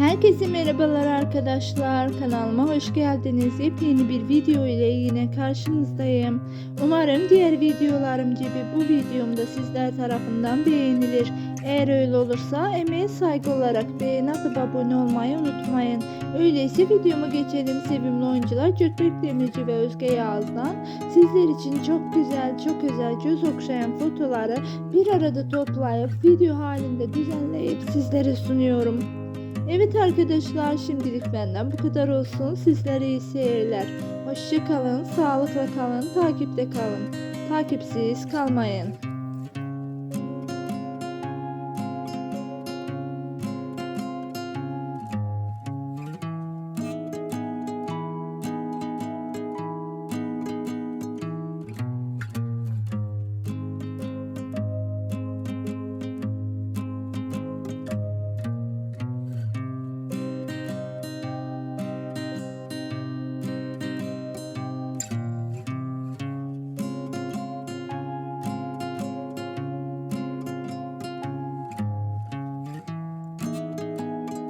Herkese merhabalar arkadaşlar. Kanalıma hoş geldiniz. Yepyeni bir video ile yine karşınızdayım. Umarım diğer videolarım gibi bu videom da sizler tarafından beğenilir. Eğer öyle olursa emeğe saygı olarak beğeni atıp abone olmayı unutmayın. Öyleyse videomu geçelim. Sevimli oyuncular Gökbek Demirci ve Özge Yağız'dan sizler için çok güzel, çok özel, göz okşayan fotoları bir arada toplayıp video halinde düzenleyip sizlere sunuyorum. Evet arkadaşlar şimdilik benden bu kadar olsun. Sizlere iyi seyirler. Hoşça kalın, sağlıkla kalın, takipte kalın. Takipsiz kalmayın.